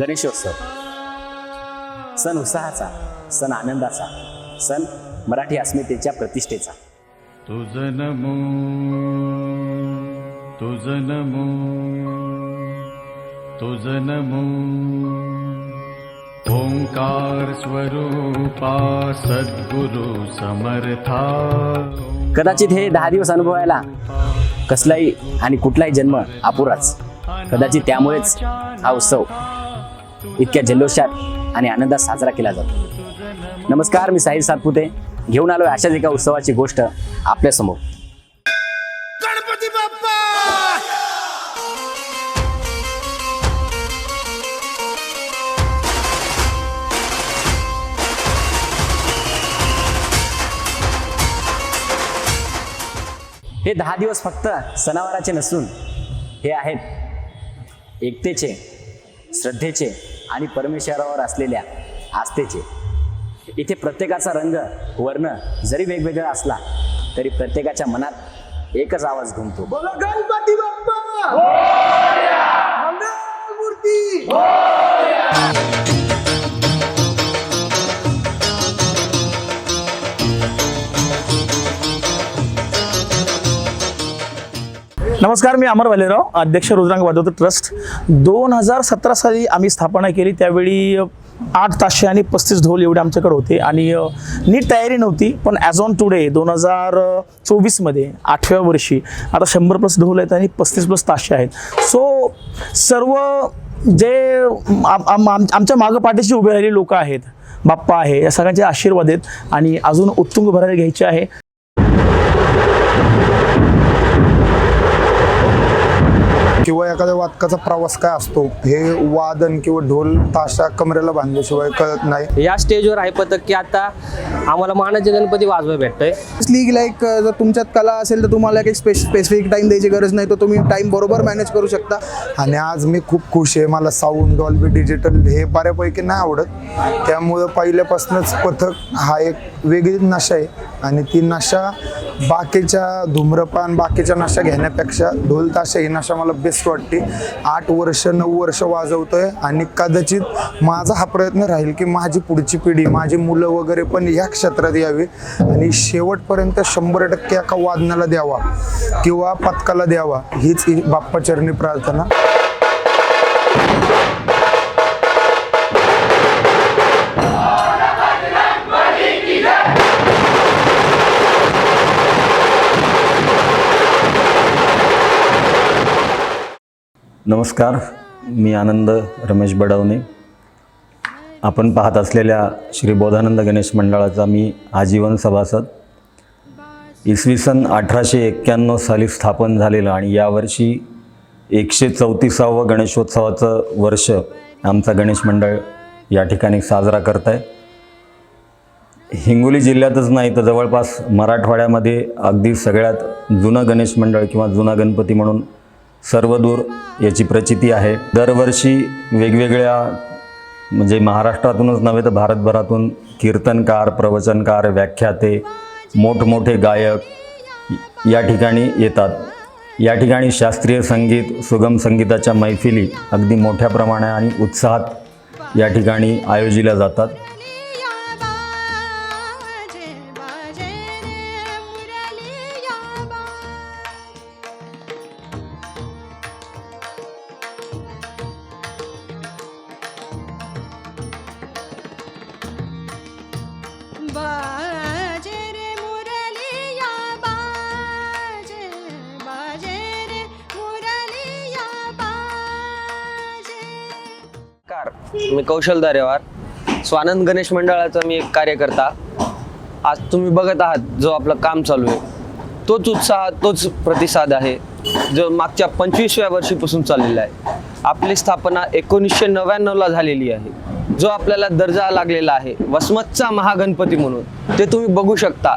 गणेशोत्सव. सण उत्साहाचा सण आनंदाचा सण मराठी अस्मितेच्या प्रतिष्ठेचा. तुझ नमो तुझ नमो तुझ नमो ओंकार स्वरूपा सद्गुरु समर्था. कदाचित हे दहा दिवस अनुभवायला कसलाही आणि कुठलाही जन्म अपुराच. कदाचित त्यामुळेच हा उत्सव इतक्या जल्लोषात आणि आनंदात साजरा केला जातो. नमस्कार मी साहिल सातपुते. घेऊन आलोय अशाच एका उत्सवाची गोष्ट आपल्यासमोर गणपती बाप्पा! हे दहा दिवस फक्त सणावाराचे नसून हे आहेत एकतेचे श्रद्धेचे आणि परमेश्वरावर असलेल्या आस्थेचे. इथे प्रत्येकाचा रंग वर्ण जरी वेगवेगळा असला तरी प्रत्येकाच्या मनात एकच आवाज घुमतो. बोला गणपती बाप्पा! मंगळमूर्ती! नमस्कार मी अमर वालेराव अध्यक्ष रुद्रांग वादवत ट्रस्ट. दोन हजार सतरा साली आम्ही स्थापना केली त्यावेळी आठ तासशे आणि पस्तीस ढोल एवढे आमच्याकडे होते. आणि नीट तयारी नव्हती पण ॲज ऑन टुडे दोन हजार चोवीसमध्ये आठव्या वर्षी आता शंभर प्लस ढोल आहेत आणि पस्तीस प्लस तासशे आहेत. सो सर्व जे आम- आमच्या मागं पाठीशी उभे राहिलेले लोक आहेत बाप्पा आहे या सगळ्यांचे आशीर्वाद आहेत आणि अजून उत्तुंग भरायला घ्यायचे आहे. किंवा एखाद्या वादकाचा प्रवास काय असतो? हे वादन किंवा ढोल ताशा कमरेला बांधल्याशिवाय कळत नाही. या स्टेजवर आहे पथक की आता आम्हाला मानाचे गणपती वाजवाय भेटतंय. लीग लाईक जर तुमच्यात कला असेल तर तुम्हाला एक स्पेसिफिक टाइम द्यायची गरज नाही तर तुम्ही टाइम बरोबर मॅनेज करू शकता. आणि आज मी खूप खुश आहे. मला साऊंड डॉल्बी डिजिटल हे बऱ्यापैकी नाही आवडत. त्यामुळं पहिल्यापासूनच पथक हा एक वेगळी नशा आहे. आणि ती नशा बाकीच्या धूम्रपान बाकीच्या नशा घेण्यापेक्षा ढोल ताशा ही नशा मला बेस्ट वाटते. आठ वर्ष नऊ वर्ष वाजवतोय आणि कदाचित माझा हा प्रयत्न राहील की माझी पुढची पिढी माझी मुलं वगैरे पण या क्षेत्रात यावी आणि शेवटपर्यंत शंभर टक्के एका वादनाला द्यावा किंवा पथकाला द्यावा हीच ही बाप्पाचरणी प्रार्थना. नमस्कार मी आनंद रमेश बडवणे. आपण पाहत असलेल्या श्री बोधानंद गणेश मंडळाचा मी आजीवन सभासद. इसवी सन अठराशे एक्क्याण्णव साली स्थापन झालेलं आणि यावर्षी एकशे चौतीसावं गणेशोत्सवाचं वर्ष आमचा गणेश मंडळ या ठिकाणी साजरा करत आहे हिंगोली जिल्ह्यातच नाही तर जवळपास मराठवाड्यामध्ये अगदी सगळ्यात जुनं गणेश मंडळ किंवा जुना गणपती म्हणून सर्वदूर याची प्रचिती आहे. दरवर्षी वेगवेगळ्या म्हणजे महाराष्ट्रातूनच नव्हे तर भारतभरातून कीर्तनकार प्रवचनकार व्याख्याते मोठमोठे गायक या ठिकाणी येतात. या ठिकाणी शास्त्रीय संगीत सुगम संगीताच्या मैफिली अगदी मोठ्या प्रमाणात आणि उत्साहात या ठिकाणी आयोजिल्या जातात. बाजे रे मुरलिया बाजे बाजे रे मुरलिया बाजे. कार मी कौशल दारेवार. स्वानंद गणेश मंडळाचा मी एक कार्यकर्ता. आज तुम्ही बघत आहात जो आपलं काम चालू आहे. तोच उत्साह तोच प्रतिसाद आहे जो मागच्या पंचवीसव्या वर्षीपासून चाललेला आहे. आपली स्थापना एकोणीसशे नव्याण्णवला झालेली आहे. जो आपल्याला दर्जा लागलेला आहे वसमतचा महागणपती म्हणून ते तुम्ही बघू शकता.